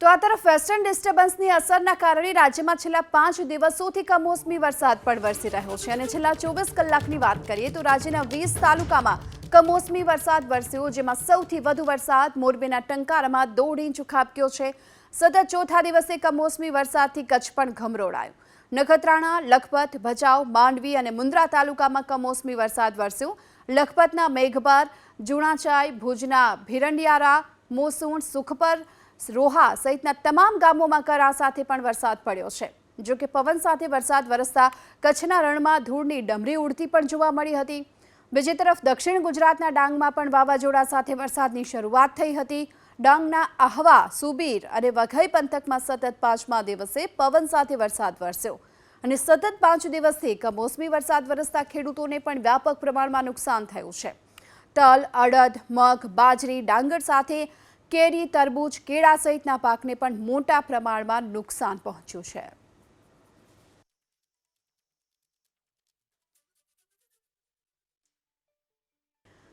તો આ તરફ વેસ્ટર્ન ડિસ્ટર્બન્સની અસરના કારણે રાજ્યમાં છેલ્લા પાંચ દિવસોથી કમોસમી વરસાદ પણ વરસી રહ્યો છે. અને છેલ્લા ચોવીસ કલાકની વાત કરીએ તો રાજ્યના વીસ તાલુકામાં કમોસમી વરસાદ વરસ્યો, જેમાં સૌથી વધુ વરસાદ મોરબીના ટંકારામાં દોઢ ઇંચ ખાબક્યો છે. સતત ચોથા દિવસે કમોસમી વરસાદથી કચ્છ પણ ઘમરોડાયું નખત્રાણા, લખપત, ભચાઉ, માંડવી અને મુન્દ્રા તાલુકામાં કમોસમી વરસાદ વરસ્યો. લખપતના મેઘબર, જુણાચાઈ, ભુજના ભીરંડિયારા, મોસુણ, સુખપર રોહા સહિતના તમામ ગામોમાં કરા સાથે પણ વરસાદ પડ્યો છે. જો કે પવન સાથે વરસાદ વરસતા કચ્છના રણમાં ધૂળની ડમરી ઉડતી પણ જોવા મળી હતી. બીજી તરફ દક્ષિણ ગુજરાતના ડાંગમાં પણ વાવાઝોડા સાથે વરસાદની શરૂઆત થઈ હતી. ડાંગના આહવા, સુબીર અને વઘઈ પંથકમાં સતત પાંચમા દિવસે પવન સાથે વરસાદ વરસ્યો. અને સતત પાંચ દિવસથી કમોસમી વરસાદ વરસતા ખેડૂતોને પણ વ્યાપક પ્રમાણમાં નુકસાન થયું છે. તલ, અડદ, મગ, બાજરી, ડાંગર સાથે કેરી તરબૂચ કેળા સહિતના પાકને પણ મોટા પ્રમાણમાં નુકસાન પહોંચ્યું છે.